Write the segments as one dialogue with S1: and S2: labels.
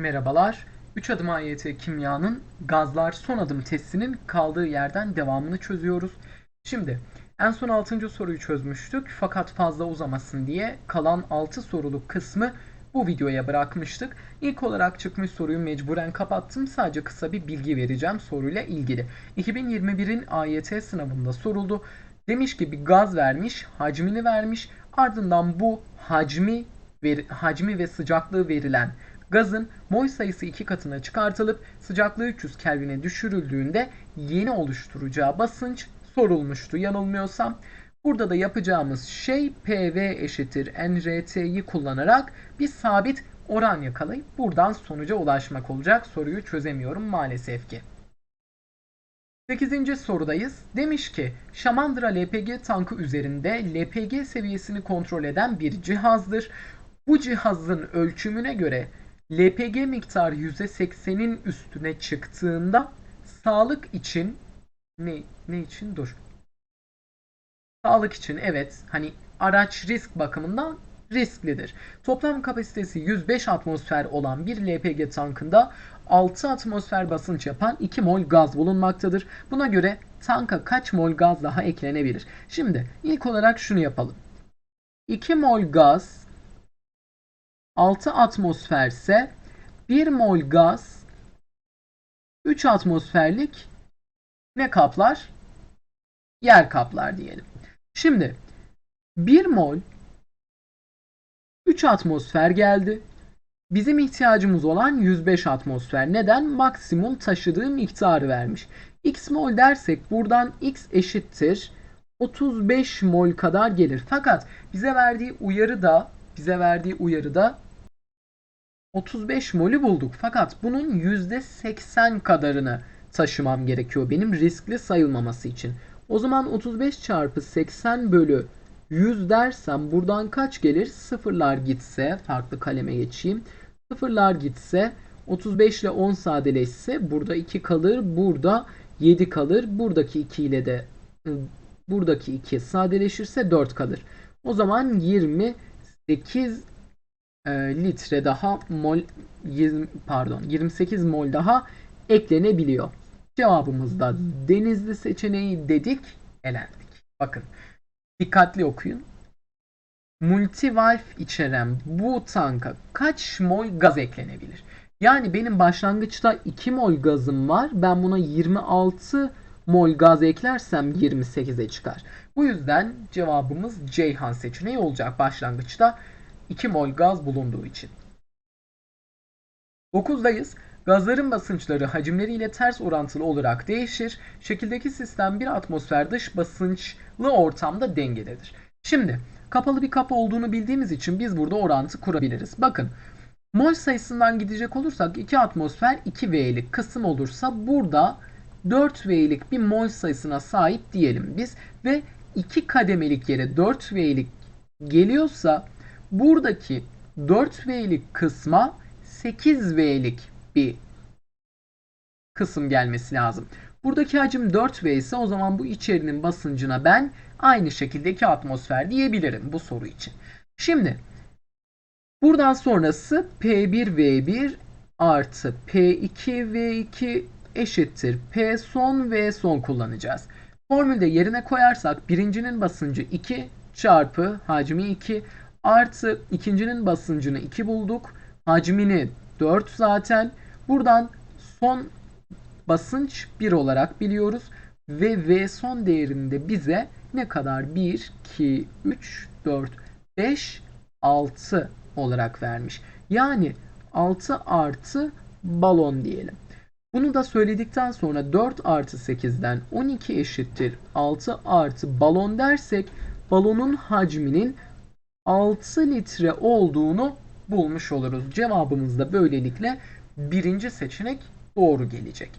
S1: Merhabalar. 3 adım AYT kimyanın gazlar son adım testinin kaldığı yerden devamını çözüyoruz. Şimdi en son 6. soruyu çözmüştük fakat fazla uzamasın diye kalan 6 soruluk kısmı bu videoya bırakmıştık. İlk olarak çıkmış soruyu mecburen kapattım. Sadece kısa bir bilgi vereceğim soruyla ilgili. 2021'in AYT sınavında soruldu. Demiş ki bir gaz vermiş, hacmini vermiş. Ardından bu hacmi ver, hacmi ve sıcaklığı verilen gazın mol sayısı iki katına çıkartılıp sıcaklığı 300 Kelvin'e düşürüldüğünde yeni oluşturacağı basınç sorulmuştu yanılmıyorsam. Burada da yapacağımız şey PV eşittir NRT'yi kullanarak bir sabit oran yakalayıp buradan sonuca ulaşmak olacak. Soruyu çözemiyorum maalesef ki. 8. sorudayız. Demiş ki Şamandıra LPG tankı üzerinde LPG seviyesini kontrol eden bir cihazdır. Bu cihazın ölçümüne göre LPG miktarı %80'in üstüne çıktığında sağlık için ne ne için dur. Sağlık için evet hani araç risk bakımından risklidir. Toplam kapasitesi 105 atmosfer olan bir LPG tankında 6 atmosfer basınç yapan 2 mol gaz bulunmaktadır. Buna göre tanka kaç mol gaz daha eklenebilir? Şimdi ilk olarak şunu yapalım. 2 mol gaz 6 atmosferse 1 mol gaz 3 atmosferlik ne kaplar? Yer kaplar diyelim. Şimdi 1 mol 3 atmosfer geldi. Bizim ihtiyacımız olan 105 atmosfer. Neden? Maksimum taşıdığı miktarı vermiş. X mol dersek buradan X eşittir 35 mol kadar gelir. Fakat bize verdiği uyarı da bize verdiği uyarıda 35 molü bulduk. Fakat bunun %80 kadarını taşımam gerekiyor benim riskli sayılmaması için. O zaman 35 çarpı 80 bölü 100 dersem buradan kaç gelir? Sıfırlar gitse farklı kaleme geçeyim. Sıfırlar gitse 35 ile 10 sadeleşse burada 2 kalır. Burada 7 kalır. Buradaki 2 ile de buradaki 2 sadeleşirse 4 kalır. O zaman 28 e, litre daha mol 20 pardon 28 mol daha eklenebiliyor. Cevabımız da denizli seçeneği dedik, elendik. Bakın dikkatli okuyun. Multivalve içeren bu tanka kaç mol gaz eklenebilir? Yani benim başlangıçta 2 mol gazım var. Ben buna 26 mol gaz eklersem 28'e çıkar. Bu yüzden cevabımız Ceyhan seçeneği olacak başlangıçta 2 mol gaz bulunduğu için. 9'dayız. Gazların basınçları hacimleriyle ters orantılı olarak değişir. Şekildeki sistem bir atmosfer dış basınçlı ortamda dengededir. Şimdi kapalı bir kap olduğunu bildiğimiz için biz burada orantı kurabiliriz. Bakın mol sayısından gidecek olursak 2 atmosfer 2V'lik kısım olursa burada 4V'lik bir mol sayısına sahip diyelim biz ve 2 kademelik yere 4V'lik geliyorsa buradaki 4V'lik kısma 8V'lik bir kısım gelmesi lazım. Buradaki hacim 4V ise o zaman bu içerinin basıncına ben aynı şekildeki atmosfer diyebilirim bu soru için. Şimdi buradan sonrası P1V1 artı P2V2 eşittir P son V son kullanacağız. Formülde yerine koyarsak birincinin basıncı 2 çarpı hacmi 2 artı ikincinin basıncını 2 bulduk. Hacmini 4 zaten. Buradan son basınç 1 olarak biliyoruz. Ve V son değerinde bize ne kadar? 1, 2, 3, 4, 5, 6 olarak vermiş. Yani 6 artı balon diyelim. Bunu da söyledikten sonra 4 artı 8'den 12 eşittir 6 artı balon dersek balonun hacminin 6 litre olduğunu bulmuş oluruz. Cevabımız da böylelikle birinci seçenek doğru gelecek.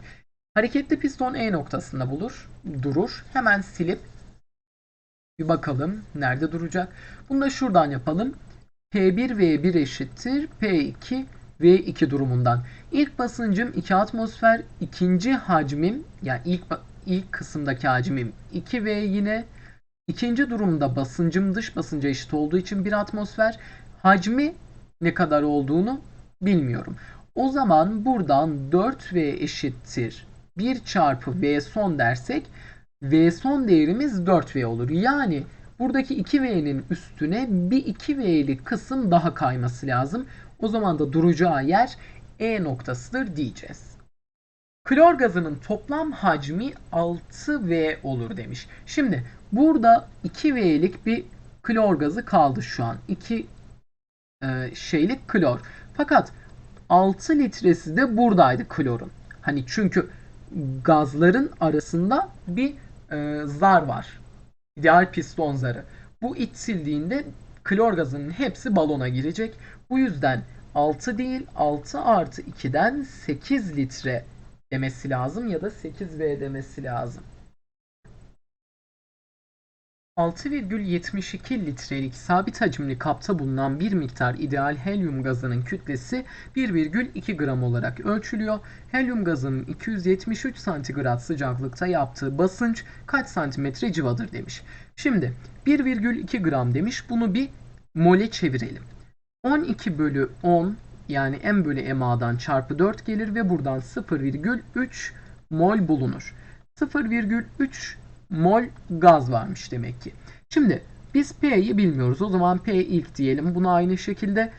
S1: Hareketli piston E noktasında bulur, durur. Hemen silip bir bakalım nerede duracak. Bunu da şuradan yapalım. P1 V1 eşittir P2 V2 durumundan. İlk basıncım 2 atmosfer, ikinci hacmim yani ilk ilk kısımdaki hacmim 2V yine. İkinci durumda basıncım dış basınca eşit olduğu için 1 atmosfer. Hacmi ne kadar olduğunu bilmiyorum. O zaman buradan 4V eşittir 1 çarpı V son dersek V son değerimiz 4V olur. Yani buradaki 2V'nin üstüne bir 2V'lik kısım daha kayması lazım. O zaman da duracağı yer E noktasıdır diyeceğiz. Klor gazının toplam hacmi 6V olur demiş. Şimdi burada 2V'lik bir klor gazı kaldı şu an. 2 e, şeylik klor. Fakat 6 litresi de buradaydı klorun. Hani çünkü gazların arasında bir e, zar var. İdeal piston zarı. Bu itildiğinde klor gazının hepsi balona girecek. Bu yüzden 6 değil 6 artı 2'den 8 litre demesi lazım ya da 8V demesi lazım. 6,72 litrelik sabit hacimli kapta bulunan bir miktar ideal helyum gazının kütlesi 1,2 gram olarak ölçülüyor. Helyum gazının 273 santigrat sıcaklıkta yaptığı basınç kaç santimetre civadır demiş. Şimdi 1,2 gram demiş. Bunu bir mole çevirelim. 12 bölü 10 yani m bölü ma'dan çarpı 4 gelir ve buradan 0,3 mol bulunur. 0,3 mol gaz varmış demek ki. Şimdi biz P'yi bilmiyoruz. O zaman P ilk diyelim. Buna aynı şekilde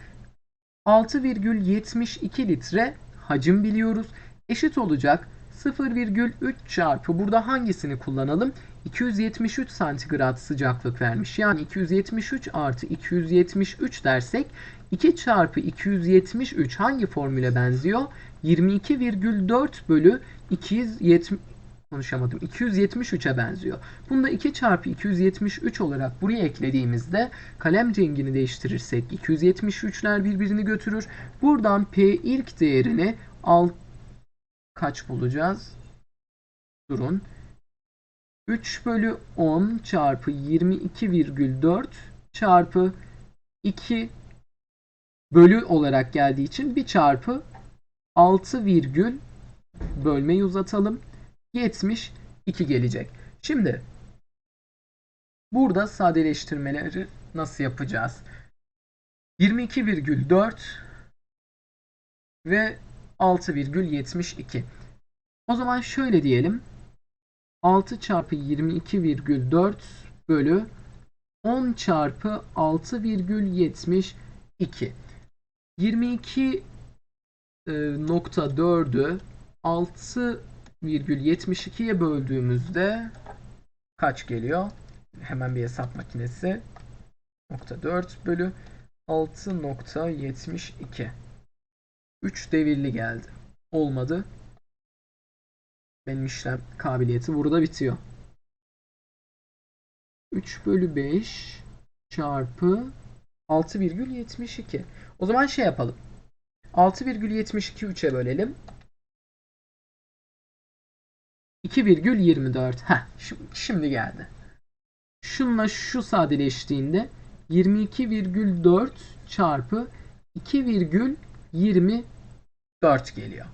S1: 6,72 litre hacim biliyoruz. Eşit olacak 0,3 çarpı burada hangisini kullanalım? 273 santigrat sıcaklık vermiş. Yani 273 artı 273 dersek 2 çarpı 273 hangi formüle benziyor? 22,4 bölü 270 konuşamadım. 273'e benziyor. Bunu da 2 çarpı 273 olarak buraya eklediğimizde kalem rengini değiştirirsek 273'ler birbirini götürür. Buradan P ilk değerini alt kaç bulacağız? Durun. 3 bölü 10 çarpı 22,4 çarpı 2 bölü olarak geldiği için bir çarpı 6 virgül bölmeyi uzatalım. 72 gelecek. Şimdi burada sadeleştirmeleri nasıl yapacağız? 22,4 ve 6,72. O zaman şöyle diyelim. 6 çarpı 22,4 bölü 10 çarpı 6,72. 22.4'ü 6,72'ye böldüğümüzde kaç geliyor? Hemen bir hesap makinesi. 4 bölü 6.72. 3 devirli geldi. Olmadı. Benim işlem kabiliyeti burada bitiyor. 3 bölü 5 çarpı 6,72. O zaman şey yapalım. 6,72 3'e bölelim. 2,24. Heh, şimdi geldi. Şunla şu sadeleştiğinde 22,4 çarpı 2,24 geliyor.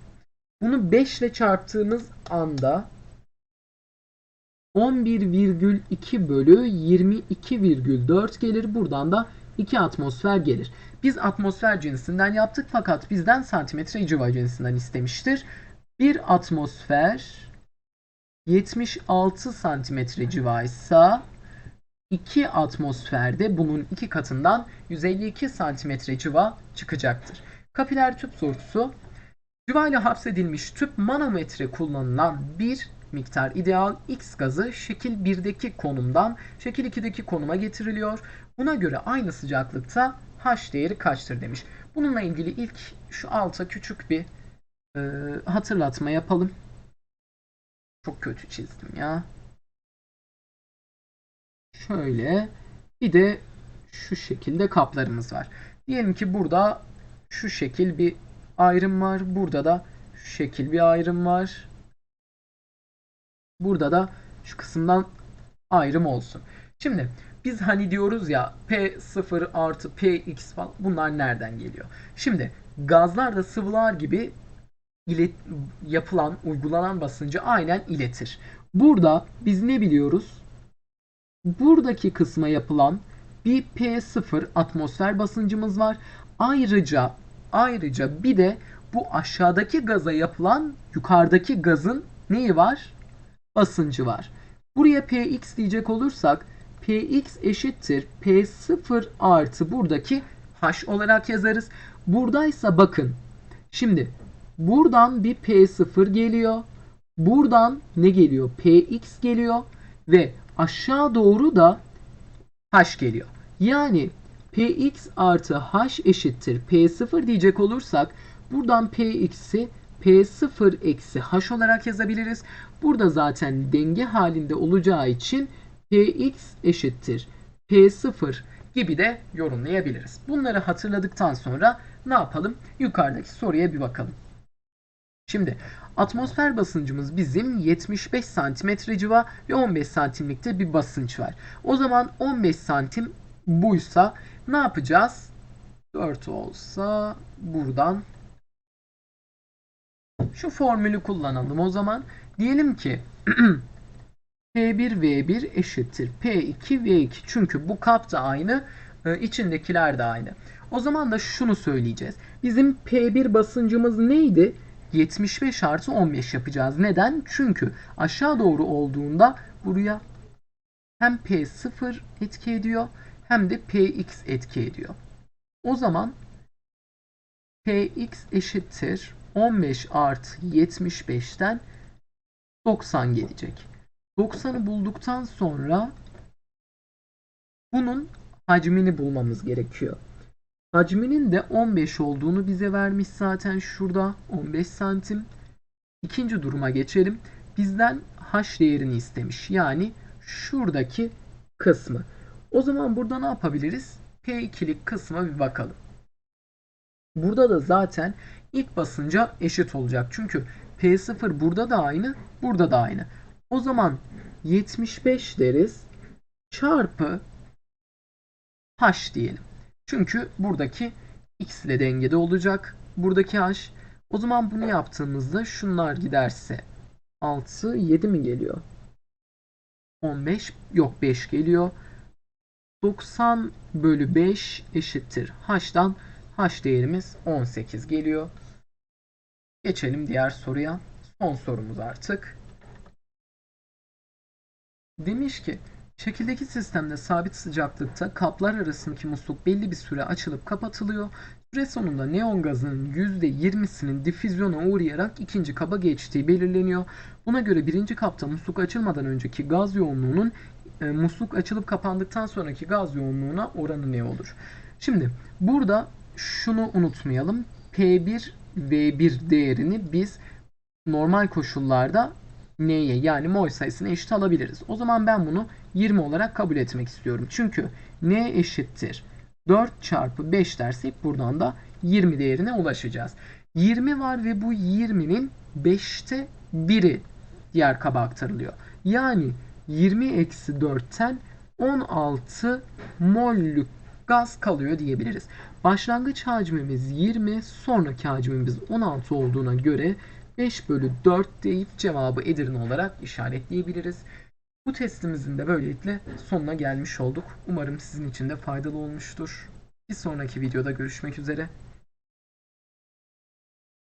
S1: Bunu 5 ile çarptığımız anda 11,2 bölü 22,4 gelir. Buradan da 2 atmosfer gelir. Biz atmosfer cinsinden yaptık fakat bizden santimetre civa cinsinden istemiştir. Bir atmosfer 76 santimetre civa ise 2 atmosferde bunun iki katından 152 santimetre civa çıkacaktır. Kapiler tüp sorusu Civa ile hapsedilmiş tüp manometre kullanılan bir miktar ideal X gazı şekil 1'deki konumdan şekil 2'deki konuma getiriliyor. Buna göre aynı sıcaklıkta H değeri kaçtır demiş. Bununla ilgili ilk şu alta küçük bir e, hatırlatma yapalım. Çok kötü çizdim ya. Şöyle bir de şu şekilde kaplarımız var. Diyelim ki burada şu şekil bir ayrım var. Burada da şu şekil bir ayrım var. Burada da şu kısımdan ayrım olsun. Şimdi biz hani diyoruz ya P0 artı Px falan bunlar nereden geliyor? Şimdi gazlar da sıvılar gibi ilet yapılan, uygulanan basıncı aynen iletir. Burada biz ne biliyoruz? Buradaki kısma yapılan bir P0 atmosfer basıncımız var. Ayrıca ayrıca bir de bu aşağıdaki gaza yapılan yukarıdaki gazın neyi var? Basıncı var. Buraya Px diyecek olursak Px eşittir P0 artı buradaki H olarak yazarız. Buradaysa bakın. Şimdi buradan bir P0 geliyor. Buradan ne geliyor? Px geliyor ve aşağı doğru da H geliyor. Yani Px artı H eşittir P0 diyecek olursak buradan Px'i P0 eksi H olarak yazabiliriz. Burada zaten denge halinde olacağı için Px eşittir P0 gibi de yorumlayabiliriz. Bunları hatırladıktan sonra ne yapalım? Yukarıdaki soruya bir bakalım. Şimdi atmosfer basıncımız bizim 75 santimetre civa ve 15 santimlikte bir basınç var. O zaman 15 santim buysa ne yapacağız? 4 olsa buradan şu formülü kullanalım o zaman. Diyelim ki P1V1 eşittir P2V2 çünkü bu kap da aynı e, içindekiler de aynı. O zaman da şunu söyleyeceğiz. Bizim P1 basıncımız neydi? 75 artı 15 yapacağız. Neden? Çünkü aşağı doğru olduğunda buraya hem P0 etki ediyor hem de Px etki ediyor. O zaman Px eşittir 15 artı 75'ten 90 gelecek. 90'ı bulduktan sonra bunun hacmini bulmamız gerekiyor. Hacminin de 15 olduğunu bize vermiş zaten şurada 15 santim. İkinci duruma geçelim. Bizden h değerini istemiş. Yani şuradaki kısmı. O zaman burada ne yapabiliriz? P2'lik kısma bir bakalım. Burada da zaten ilk basınca eşit olacak. Çünkü P0 burada da aynı, burada da aynı. O zaman 75 deriz çarpı h diyelim. Çünkü buradaki x ile dengede olacak. Buradaki h. O zaman bunu yaptığımızda şunlar giderse 6, 7 mi geliyor? 15 yok 5 geliyor. 90 bölü 5 eşittir. H'dan H değerimiz 18 geliyor. Geçelim diğer soruya. Son sorumuz artık. Demiş ki şekildeki sistemde sabit sıcaklıkta kaplar arasındaki musluk belli bir süre açılıp kapatılıyor. Süre sonunda neon gazının %20'sinin difüzyona uğrayarak ikinci kaba geçtiği belirleniyor. Buna göre birinci kapta musluk açılmadan önceki gaz yoğunluğunun e, musluk açılıp kapandıktan sonraki gaz yoğunluğuna oranı ne olur? Şimdi burada şunu unutmayalım. P1 V1 değerini biz normal koşullarda N'ye yani mol sayısına eşit alabiliriz. O zaman ben bunu 20 olarak kabul etmek istiyorum. Çünkü N eşittir 4 çarpı 5 dersek buradan da 20 değerine ulaşacağız. 20 var ve bu 20'nin 5'te 1'i diğer kaba aktarılıyor. Yani 20 eksi 4'ten 16 mollük gaz kalıyor diyebiliriz. Başlangıç hacmimiz 20, sonraki hacmimiz 16 olduğuna göre 5 bölü 4 deyip cevabı Edirne olarak işaretleyebiliriz. Bu testimizin de böylelikle sonuna gelmiş olduk. Umarım sizin için de faydalı olmuştur. Bir sonraki videoda görüşmek üzere.